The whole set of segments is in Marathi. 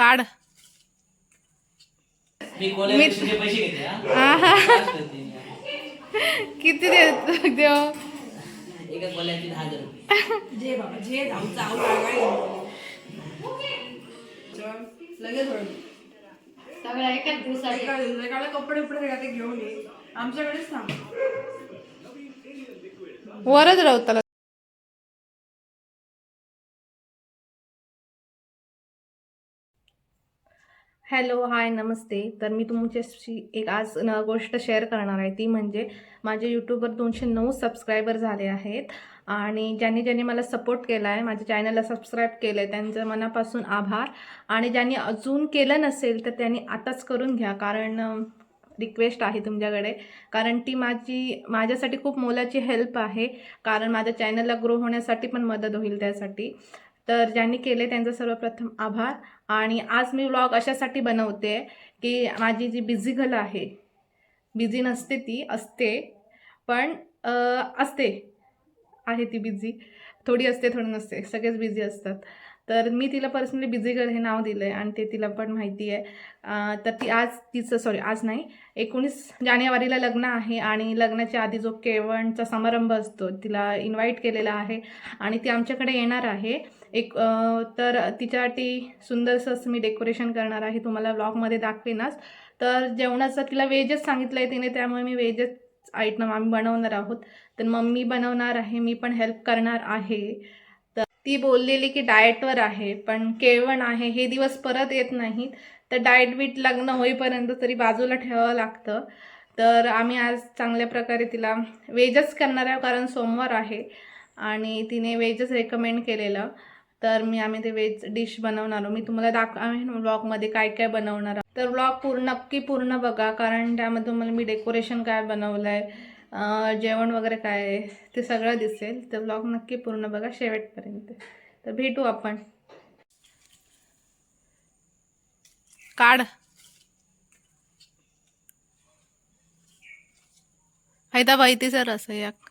काढ. मी हा? किती देत देव. एकाच दिवसात कपडे उपडे घेऊन ये. आमच्याकडेच थांब. वरच राहताला हॅलो हाय नमस्ते. तर मी तुमच्याशी एक आज न गोष्ट शेअर करणार आहे. ती म्हणजे माझे यूट्यूबवर दोनशे नऊ सबस्क्रायबर झाले आहेत आणि ज्यांनी ज्यांनी मला सपोर्ट केला आहे माझ्या चॅनलला सबस्क्राईब केलं आहे त्यांचं मनापासून आभार. आणि ज्यांनी अजून केलं नसेल तर त्यांनी आताच करून घ्या. कारण रिक्वेस्ट आहे तुमच्याकडे. कारण ती माझी माझ्यासाठी खूप मोलाची हेल्प आहे. कारण माझ्या चॅनलला ग्रो होण्यासाठी पण मदत होईल त्यासाठी. तर ज्यांनी केले त्यांचं सर्वप्रथम आभार. आणि आज मी व्लॉग अशासाठी बनवते की माझी जी बिझी गर्ल आहे बिझी नसते ती असते. पण असते. आहे ती बिझी थोडी असते थोडी नसते. सगळेच बिझी असतात. तर मी तिला पर्सनली बिझी गर्ल हे नाव दिलं आहे आणि ते तिला पण माहिती आहे. तर ती आज तिचं सॉरी आज नाही. एकोणीस जानेवारीला लग्न आहे आणि लग्नाच्या आधी जो केवणचा समारंभ असतो तिला इन्व्हाइट केलेला आहे. आणि ती आमच्याकडे येणार आहे. एक तर तिच्यासाठी सुंदरसं असं मी डेकोरेशन करणार आहे. तुम्हाला ब्लॉगमध्ये दाखवेनच. तर जेवणाचं तिला वेजच सांगितलं आहे तिने त्यामुळे मी वेजच आयटम आम्ही बनवणार आहोत. तर मम्मी बनवणार आहे मी पण हेल्प करणार आहे. तर ती बोललेली की डाएटवर आहे पण केळवण आहे. हे दिवस परत येत नाहीत. तर डाएट बीट लग्न होईपर्यंत तरी बाजूला ठेवावं लागतं. तर आम्ही आज चांगल्या प्रकारे तिला वेजच करणार आहे कारण सोमवार आहे. आणि तिने वेजच रेकमेंड केलेलं. तर मी आम्ही ते वेज डिश बनवणार मी तुम्हाला दाख आम्ही ब्लॉगमध्ये काय काय बनवणार आहोत. तर ब्लॉग पूर्ण नक्की पूर्ण बघा कारण त्यामध्ये तुम्हाला मी डेकोरेशन काय बनवलं आहे जेवण वगैरे काय आहे ते सगळं दिसेल. तर ब्लॉग नक्की पूर्ण बघा शेवटपर्यंत. तर भेटू आपण. काढ. फायदा माहिती सर असं याक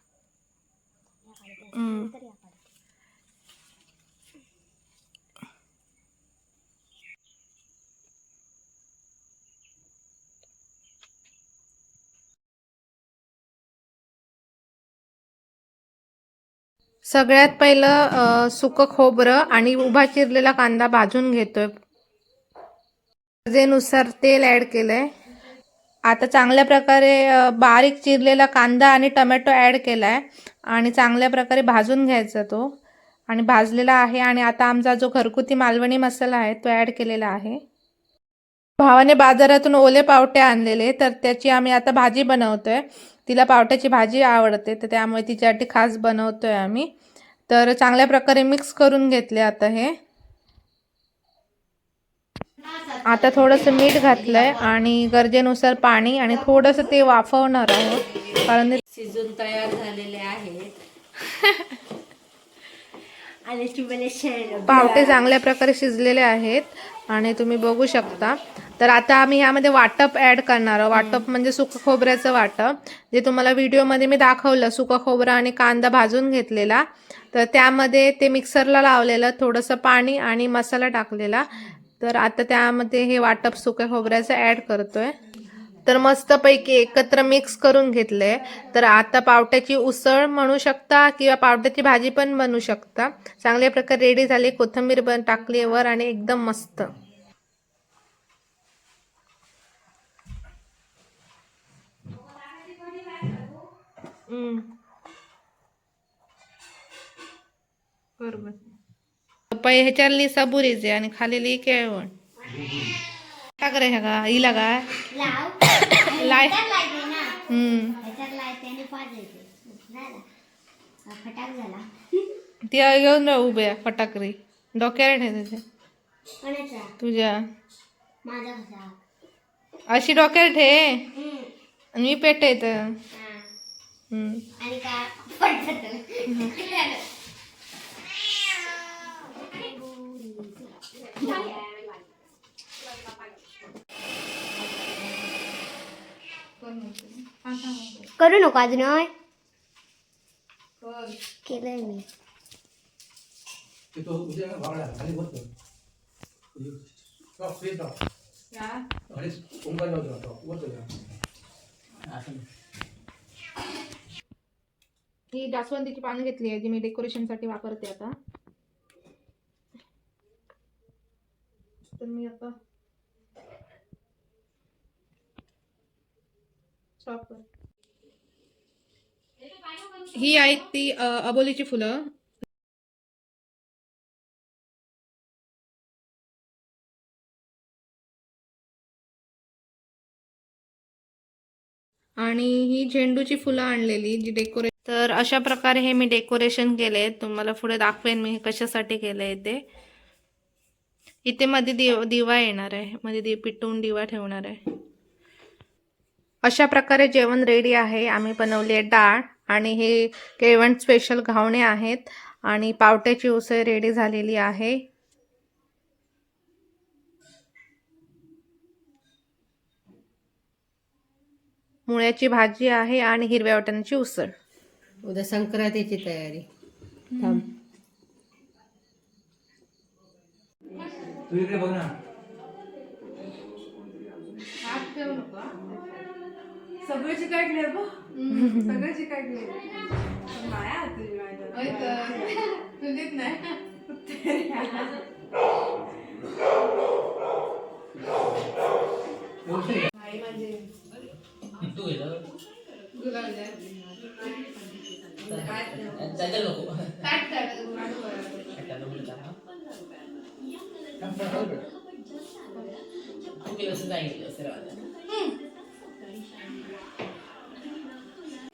सगळ्यात पहिलं सुकं खोबरं आणि उभा चिरलेला कांदा भाजून घेतोय. गरजेनुसार तेल ॲड केलंय. आता चांगल्या प्रकारे बारीक चिरलेला कांदा आणि टमॅटो ॲड केलाय आणि चांगल्या प्रकारे भाजून घ्यायचा तो. आणि भाजलेला आहे आणि आता आमचा जो घरगुती मालवणी मसाला आहे तो ॲड केलेला आहे. भावाने बाजारातून ओले पावटे आणलेले तर त्याची आम्ही आता भाजी बनवतोय. तिला पावट्याची भाजी आवडते तर त्यामुळे तिच्यासाठी खास बनवतोय आम्ही. तर चांगल्या प्रकारे मिक्स करून घेतले आता हे. आता थोडंसं मीठ घातलंय आणि गरजेनुसार पाणी आणि थोडंसं ते वाफवणार आहोत. कारण ते शिजून तयार झालेले आहेत. पावटे चांगल्या प्रकारे शिजलेले आहेत आणि तुम्ही बघू शकता. तर आता आम्ही ह्यामध्ये वाटप ॲड करणार आहोत. वाटप म्हणजे सुकं खोबऱ्याचं वाटप जे तुम्हाला व्हिडिओमध्ये मी दाखवलं सुकं खोबरं आणि कांदा भाजून घेतलेला. तर त्यामध्ये ते मिक्सरला लावलेलं थोडंसं पाणी आणि मसाला टाकलेला. तर आता त्यामध्ये हे वाटप सुक्या खोबऱ्याचं ॲड करतोय. तर मस्तपैकी एकत्र मिक्स करून घेतले. तर आता पावट्याची उसळ म्हणू शकता किंवा पावट्याची भाजी पण बनवू शकता. चांगल्या प्रकारे रेडी झाली कोथिंबीर पण टाकली वर आणि एकदम मस्त. बरोबर. पै ह्याच्यातली सबुरीचे आणि खालेली केळवण. काय करे ह्या का हिला काय लाय. ती घेऊन राह उभ्या फटाकरी. डोक्याला ठे त्याच्या तुझ्या. अशी डोक्याला ठे मी पेट येत हा. हम्म. आणि का पटकन करू नको अजून केलंय मी. ही? जास्वंदीची पानं घेतली आहे जी मी डेकोरेशनसाठी वापरते आता. तर मी आता स्टॉप करते. ही आहेत ती अबोलीची फुलं. आणि ही झेंडूची फुलं आणलेली जी डेकोरे तर अशा प्रकारे हे मी डेकोरेशन केले. तुम्हाला पुढे दाखवेन मी कशासाठी केले ते. इथे मध्ये दिव दिवा येणार आहे. मध्ये दि पिटवून दिवा ठेवणार आहे. अशा प्रकारे जेवण रेडी आहे. आम्ही बनवली आहे डाळ. आणि हे केळवण स्पेशल घावणे आहेत. आणि पावट्याची उसळ रेडी झालेली आहे. मुळ्याची भाजी आहे आणि हिरव्या वाटाण्याची उसळ. उद्या संक्रांतीची तयारी. थांब. तू इकडे बघ ना. सगळे चिकाटले बघ. सगळे चिकाटले माया तुझी माझ्या तू गेलं जायचं नको. कटाला बोलत आहे. तू केलं असं नाही केलं असं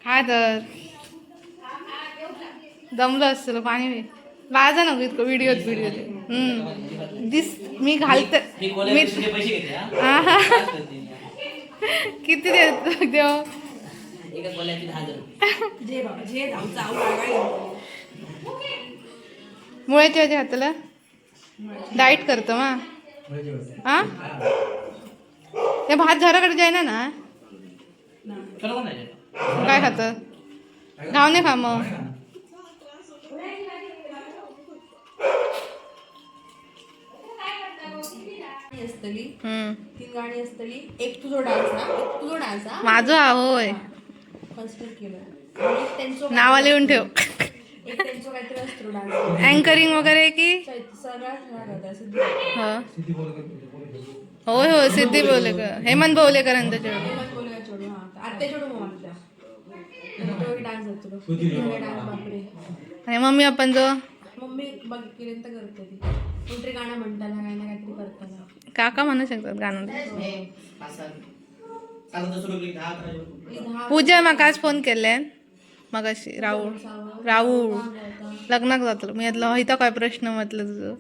काय तर. दमलं असतं पाणी वाजा नको इतकं व्हिडिओत व्हिडिओ दिस मी घालते. मी हा. किती देत देव. मुळ्याच्या भाजी हाताला? डाईट करतो मा. हा? ते भात झराकडे जाय ना? काय खातं? पण नाही काय खातं खा मग? असतली तीन गाणी असतली एक तुझो डान्स एक तुझो डान्स हा माझं हा होय. कन्सिडर केलं त्यांचं नावा लिहून ठेव. एक त्यांचं काहीतरी असतो डान्स अँकरिंग वगैरे की? होय होय सिद्धी बोलेकर. हेमंत बोलेकरांचं जेवण. हेमंत आणि मम्मी आपण जो मम्मी बघितपर्यंत करते ती. कोणतरी गाणं म्हणताना काही ना काहीतरी करताना. काका म्हणू शकतात गाणं. पूजा म्हाका आज फोन केले. मग अशी राहुल होता लग्नाक जातलो. मी म्हटलं इथं काय प्रश्न? म्हटलं तुझं.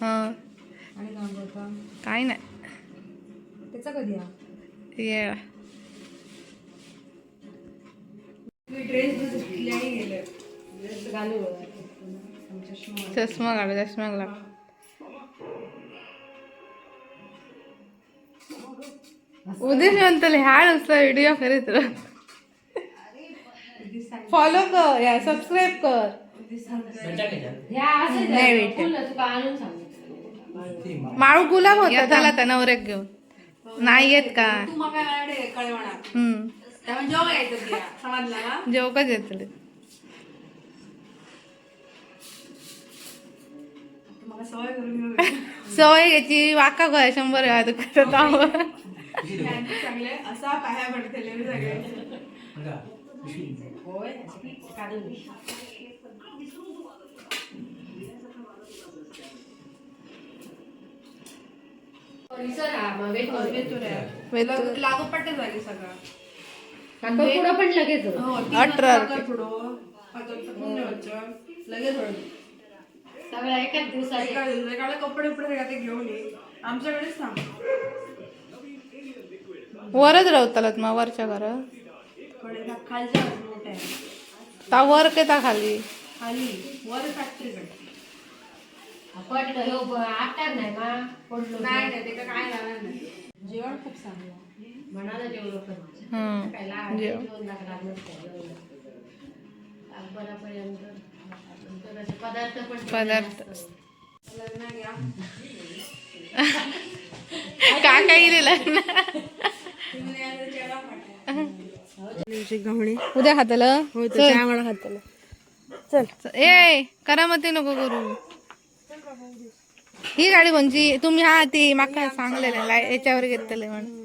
हा काय हं. नाही. त्याचा कधी ये. मी ड्रेस घेतल्याही गेले. ड्रेस घालू. चष्मा चष्मा काढ चष्मा लाग उद्या म्हणतले हाड असला व्हिडिओ करीत फॉलो कर या सबस्क्राईब कर? नाही भेटेल माळू गुलाब होता झाला त्या नवऱ्याक घेऊन. नाही येत का? जेवकच येतले सवय करून घेऊ सवय याची वाका काय शंभर वेळा तू करत आहोत चांगले. असा पाया पडतेले मी सगळे. हा मग वेट लागोपाठ झाली सगळं. पण लगेच हो. अठरा थोडं लगेच थोडं सगळं एकाच दिवसात एका एकाला कपडे उपडे सगळं ते घेऊन ये. आमच्याकडेच सांग वरच रावतालात मग वरच्या घरात कडे ना खालच्या बाजूला मोठ्या आहे. ता वर के ता खाली? खाली. वर फॅक्टरीकडे. पडलं ब- आटात नाही मा. पडलो नाही नाही ते काय नाही. जेवण खूप चांगलं म्हणाला पण. बरापर्यंत पदार्थ लग्न काका इलेला गव्हाणे उद्या खातलं हो चल. तर आम्हाला खाताला चल. ए करामती नको करू. ही गाडी कोणची? तुम्ही हा ती माका सांगलेलं लाय- याच्यावर घेतले म्हणून.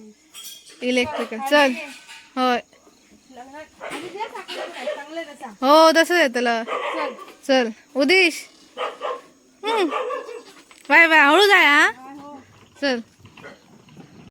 इलेक्ट्रिकल. चल. होय. हो तसंच येतलं चल. उदिश. Bye bye. हळू जाय हा. चल.